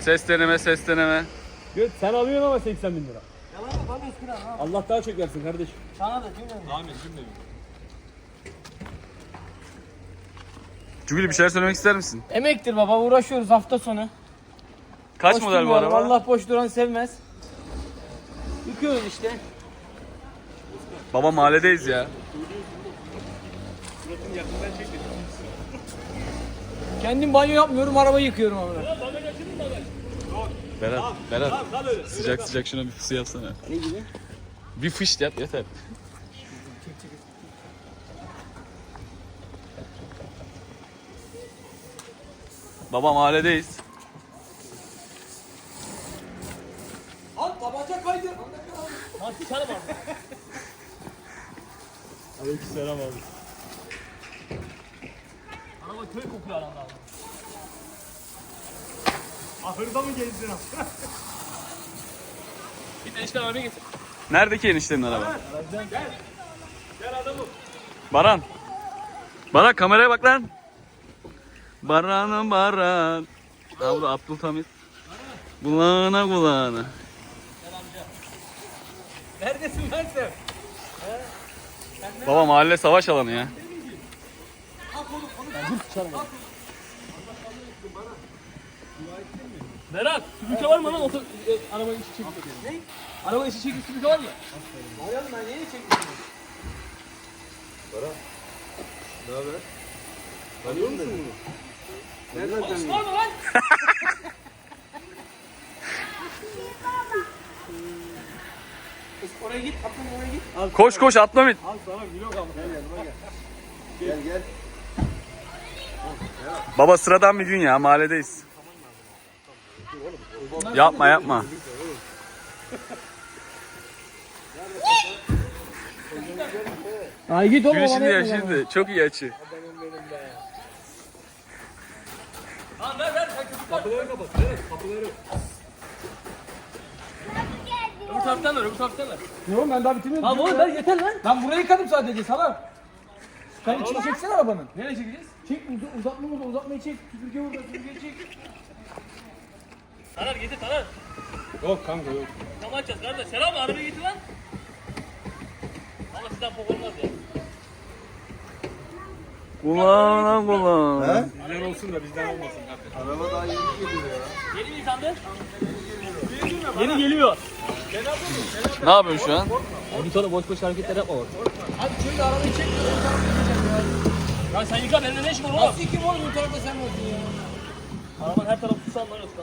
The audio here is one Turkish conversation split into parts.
Ses deneme ses deneme. Göt sen alıyorsun ama 80 bin lira. Yalan mı? Bana üstüne ha. Allah daha çok versin kardeşim. Sana da cümle. Amin cümle bir şeyler söylemek ister misin? Emektir baba uğraşıyoruz hafta sonu. Kaç Boş model bu araba? Allah boş duran sevmez. Yıkıyoruz işte. Baba mahalledeyiz ya. Kendim banyo yapmıyorum araba yıkıyorum ama. Berat, Berat. Sıcak sıcak şuna bir fısı yapsana. Ne gibi? Bir fış yap yeter. Baba mahalledeyiz. Al tabanca kaydı. Hadi sana bak. Aleykümselam abi. Araba köy kokuyor aranda abi. Ahırda mı gezdin abi? Git enişten arabaya getir. Nerede ki eniştenin araba? Gel. Gel adamım. Baran. Baran kameraya bak lan. Baran'ım Baran. Da Abdülhamit. Kulağına kulağına. Neredesin lan sen? Baba mahalle savaş alanı ya. Berat, süpürge var mı lan? Oto, e, arabanın içi çekik. Ne? Arabanın içi çekik süpürge var mı? Bayan ben yeni çekmişim. Var mı lan? Oraya git, atın oraya git. Koş koş Abdülhamit. Al sana vlog ama. Baba sıradan bir gün ya mahalledeyiz. Yapma yapma. Ay git oğlum. Şimdi ya şimdi. Çok iyi açı. Lan ver ver. Kapıları kapat. Evet, kapıları. Öbür taraftan ver, öbür taraftan ver. Ne oğlum ben daha bitirmedim. Tamam oğlum ver yeter lan. Ben burayı yıkadım sadece salak. Sen içini çeksene arabanın. Nereye çekeceğiz? Çek uz- uzatma burada uzatmayı çek. Süpürge burada süpürge çek. Taner getir Taner. Yok kanka yok. Tamam açacağız kardeş. Selam arabayı getir lan. Ama sizden pok olmaz ya. Kulağına kulağına. Bizden olsun da bizden olmasın. Araba daha yeni geliyor ya. Yeni mi yıkandı? Yeni geliyor. Ne yapıyorsun şu an? Bir tane boş boş hareketler yapma bak. Hadi şöyle arabayı çek. Ya. Sen yıka benimle ne işin var oğlum? Nasıl kim oğlum bu tarafta sen varsın ya. Arabanın her tarafı susam lan usta.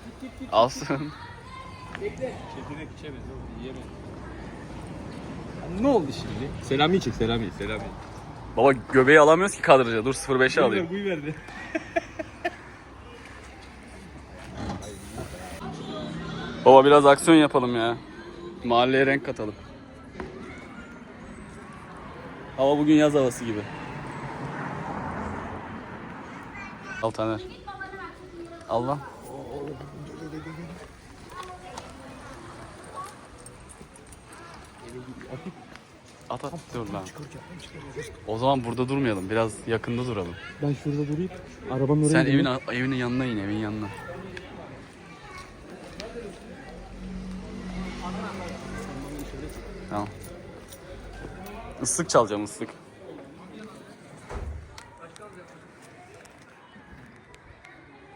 Alsın. Bekle. Çekirdek içemez oğlum yiyemez. Ne oldu şimdi? Selami çek Selami, Selami. Baba göbeği alamıyoruz ki kadraja. Dur 05'e alayım. Buyu verdi. Baba biraz aksiyon yapalım ya. Mahalleye renk katalım. Hava bugün yaz havası gibi. Al Taner. Al lan. At at dur lan. O zaman burada durmayalım. Biraz yakında duralım. Ben şurada durayım. Arabanın oraya Sen evin evinin yanına in, evin yanına. Tamam. Islık çalacağım ıslık.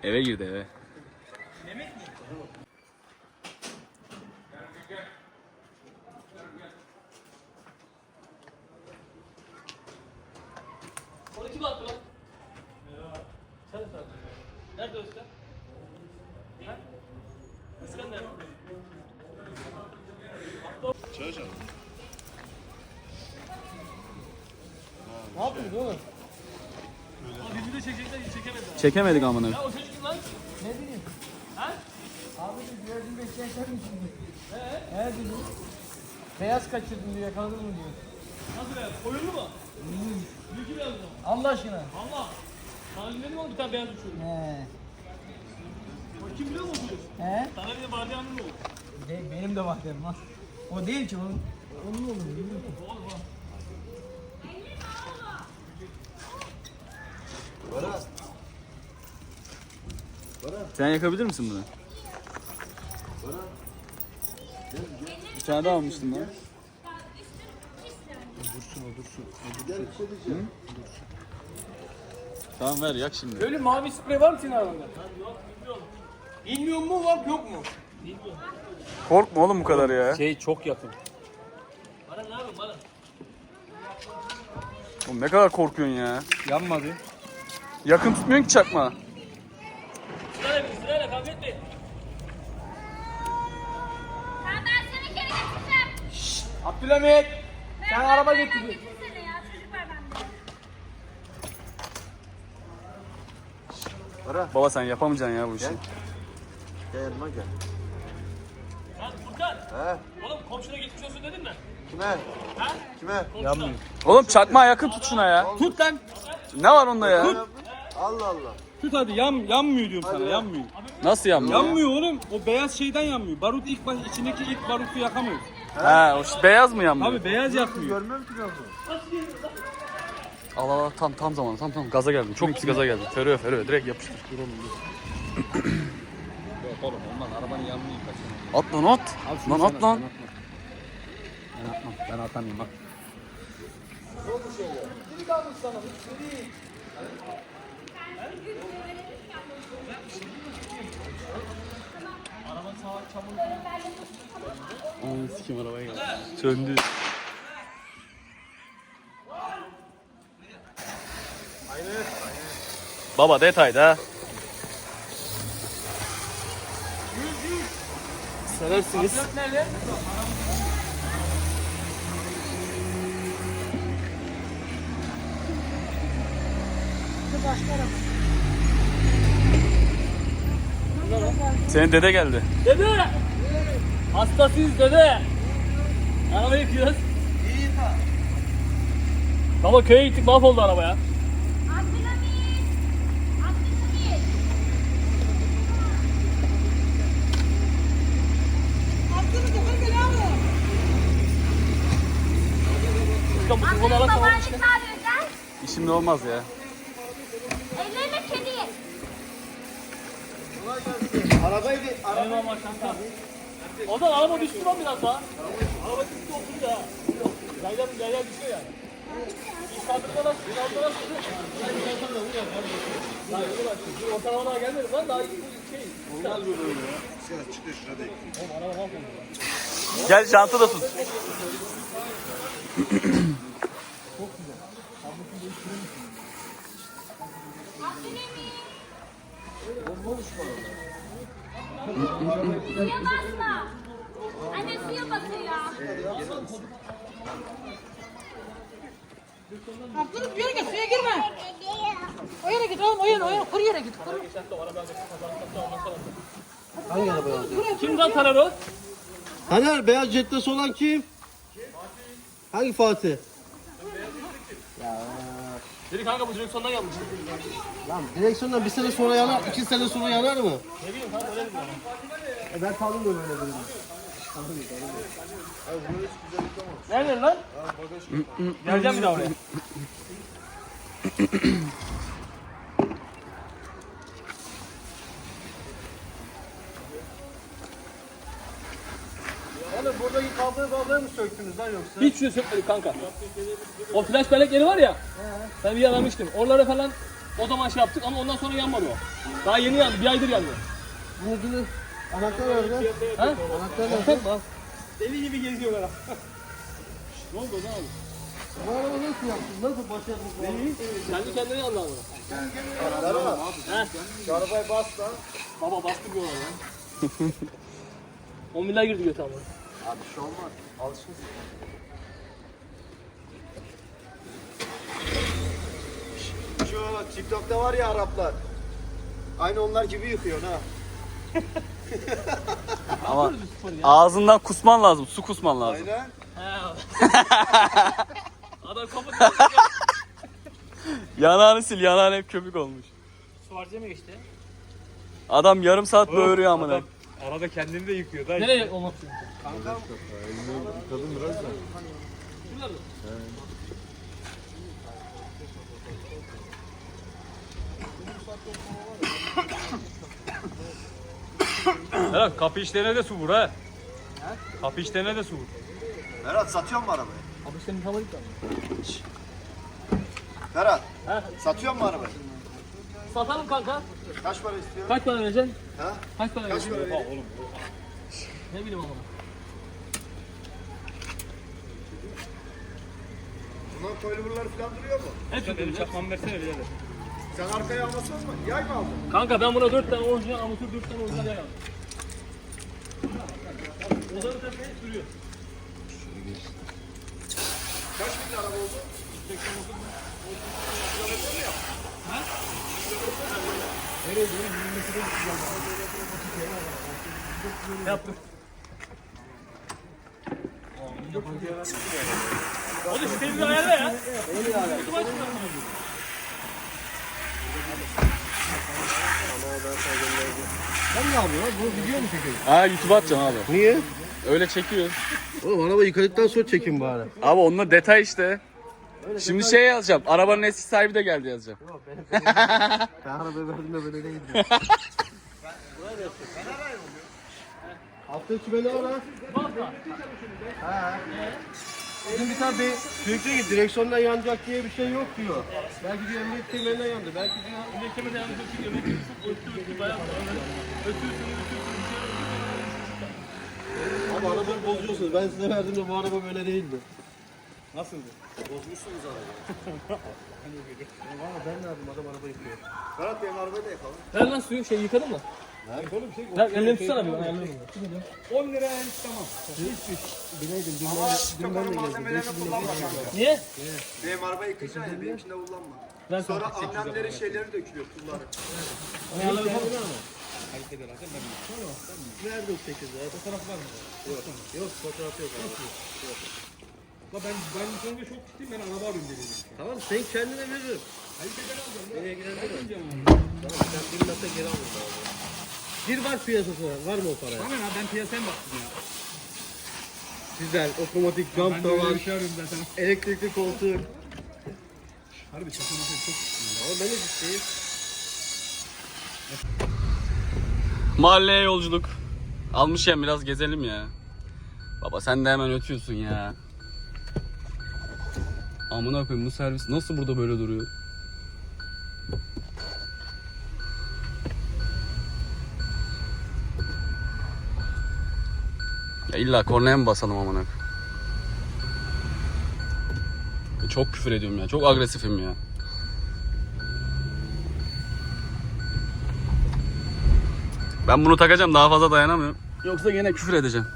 Eve girdi eve. Kim attı lan? Sen de attın. Nerede Özkan? Ha? Özkan nerede? Ne yapıyorsun oğlum? Aa, bizi de çekecekler, çekemediler. Çekemedik amına. Ya o çocuk kim lan? Ne bileyim. Ha? Abi diyor dün bekleyen sen misin diyor. He? He dedi. Beyaz kaçırdın diyor yakaladın mı diyor. Nasıl beyaz? Koyunlu mu? Büyük beyaz mı? Allah aşkına. Allah. Sana dinledim ama bir tane beyaz uçuyor. He. O kim biliyor mu uçuyor? He? Sana bir de vardiyanın mı olur? De, benim de var derim lan. O değil ki onun. Onun olur. bilmiyorum. Sen yakabilir misin bunu? Bir tane daha almıştım Tamam ver yak şimdi. Öyle mavi sprey var mı senin arabanda? Bilmiyor mu var yok mu? Korkma oğlum bu kadar ya. Şey çok yakın. Bana ne yapayım bana? Oğlum ne kadar korkuyorsun ya. Yanmadı. Yakın tutmuyorsun ki çakma. Sırayla bir sırayla kavga etmeyin. Tamam ben araba ya bende. Baba sen yapamayacaksın ya bu işi. Gel yanıma gel. Lan Furkan. He? Oğlum komşuna geçmiş olsun dedin mi? Kime? Ha? Kime? Komşuna. Oğlum çakma yakın tut şuna ya. Tut lan. Ne var onda ya? Allah Allah. Tut hadi yan, yanmıyor diyorum sana yanmıyor. Nasıl yanmıyor? Yanmıyor oğlum. O beyaz şeyden yanmıyor. Barut ilk baş, içindeki ilk barutu yakamıyor. Ha, o ş- beyaz mı yanmıyor? Abi beyaz yakmıyor. Görmüyorum ki ben bunu. Al al al, tam tam zaman tam tam gaza geldim. Çok pis gaza geldim. Feröye feröye direkt yapıştır. Yok oğlum olmaz arabanın yanını yıkarsın. At lan at. Lan at lan. Ben atmam. Ben atamayayım bak. Aman sikim arabaya geldi. Söndü. Baba detayda. Seversiniz. Senin dede geldi. Dede! Hastasıyız dede. Araba yıkıyoruz. Baba köye gittik mahvoldu araba ya. İşimde olmaz ya. Ellerine kedi. Arabayı bir... Ara... Eyvallah kanka. O zaman araba düştü lan biraz daha. Araba düştü oturdu ya. Yaylan yaylan düşüyor yani. Nasıl? Daha yeni başlıyor. Dur ortalama daha gelmedi lan daha iyi şey. Gel çanta da tut. Suya basma. Anne suya batıyor. Abdülhamit bir yere git, suya girme. O yere git oğlum, o yere, o yere, kuru yere git. Kuru. Hangi arabayı alacağız? Kim lan Taner o? Taner beyaz jettesi olan kim? Hangi Fatih? Dedi kanka bu direksiyondan yanmış. Lan direksiyondan bir sene sonra yanar, iki sene sonra yanar mı? Ne bileyim kanka öyle dedim. E ben tanımıyorum öyle birini. Nerede lan? Geleceğim bir daha oraya. Oğlum buradaki kabloyu kabloyu mu söktünüz lan yoksa? Hiç şey sökmedik kanka. O flash bellek yeri var ya. Ben bir yaramıştım. Oraları falan o zaman şey yaptık ama ondan sonra yanmadı o. Daha yeni yandı. Bir aydır yandı. Bunu anahtar nerede? Ha? Anahtar nerede? Bak. Deli gibi geziyorlar ne oldu o zaman? Bu araba nasıl yaptın? Nasıl başardın bu arabayı? Kendi kendine yandı abi. Araba. Şu arabayı bas lan. Baba bastı ona ya. 10 milyar girdi götü ama. Abi bir şey olmaz. Alışırsın. Şu TikTok'ta var ya Araplar. Aynı onlar gibi yıkıyor ha. Ama ağzından kusman lazım. Su kusman lazım. Aynen. Adam kapatıyor. Yanağını sil. Yanağın hep köpük olmuş. Su harcaya mı geçti? Adam yarım saat böğürüyor amına. Adam Arada kendini de yıkıyor da. Nereye olmak için? Kadın biraz da. Ferhat kapı işlerine de su vur ha. Kapı işlerine de su vur. Berat satıyor mu arabayı? Abi senin tamarik var. Berat. Satıyor mu arabayı? Satalım kanka. Kaç para istiyor? Kaç para vereceksin? Ha? Kaç para Kaç vereceksin? para veriyor? Ne bileyim ama. Bunlar koyluburlar falan duruyor mu? Hepsi Benim çakmamı versene birader. Sen arkaya almasın mı? Yay mı aldın? Kanka ben buna 4 tane orijinal amatör 4 tane orijinal yay aldım. O zaman sen beni sürüyor. Kaç bin araba oldu? Yaptım. Hadi şu temizi ayarla ya. Kutu açma. Ha YouTube'a atacağım abi. Niye? Öyle çekiyor. Oğlum araba yıkadıktan sonra çekin bari. Abi onunla detay işte. Şimdi şey yazacağım. Arabanın eski sahibi de geldi yazacağım. Ben arabayı verdiğimde böyle değildi. Hafta içi beni ara. Ha. Bizim bir tane bir Türkçe gibi direksiyondan yanacak diye bir şey yok diyor. Belki diyor emniyet kemerinden yandı. Belki diyor Emniyet kemerine yanlış ötüyor. Emniyet. Bayağı ötüyorsun. Abi arabayı bozuyorsunuz. Ben size verdiğimde bu araba böyle değildi. Nasıldı? Bozmuşsunuz arabayı. Valla ben ne yapayım adam araba yıkıyor. Berat benim arabayı da yapalım. Ver lan suyu şey yıkadın mı? Oğlum şey Ver elini tutsana bir ben. 10 lira en tamam. Ama çöplerin malzemelerini kullanma kanka. Niye? Benim arabayı yıkayacaksın ya benimkinde kullanma. Ver Sonra annemlerin şeyleri dökülüyor pulları. Ayarlarım. Nerede o 8 ya? Fotoğraf var mı? Yok. Yok fotoğraf yok. La ben ben bu konuda çok ciddiyim ben araba alayım dedim. Tamam sen kendine veririm. Nereye gidelim? Tamam sen bilmezse geri alırız abi. Bir var piyasası var. Var mı o paraya? Tamam ya ben piyasaya mı baktım ya? Güzel. Otomatik jump Ben de öyle tavan. bir şey arıyorum zaten. Elektrikli koltuk. Harbi çakma çok Ama ben de ciddiyim. Mahalleye yolculuk. Almışken biraz gezelim ya. Baba sen de hemen ötüyorsun ya. Amına koyayım bu servis nasıl burada böyle duruyor? Ya illa kornaya mı basalım amına? Çok küfür ediyorum ya. Çok agresifim ya. Ben bunu takacağım daha fazla dayanamıyorum. Yoksa yine küfür edeceğim.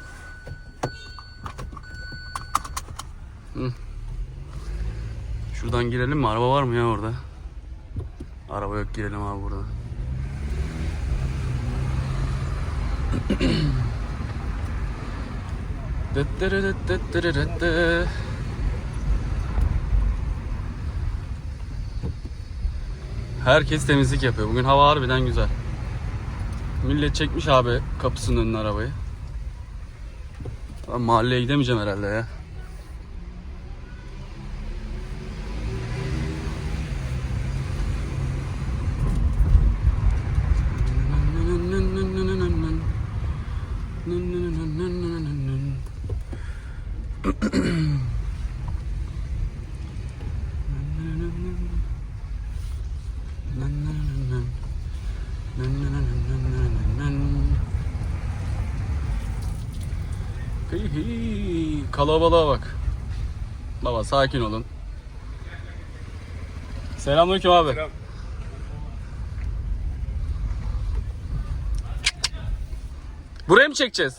Hı. Şuradan girelim mi? Araba var mı ya orada? Araba yok girelim abi burada. Herkes temizlik yapıyor. Bugün hava harbiden güzel. Millet çekmiş abi kapısının önüne arabayı. Ben mahalleye gidemeyeceğim herhalde ya. Kalabalığa bak. Baba sakin olun. Selamünaleyküm abi. Selam. Buraya mı çekeceğiz?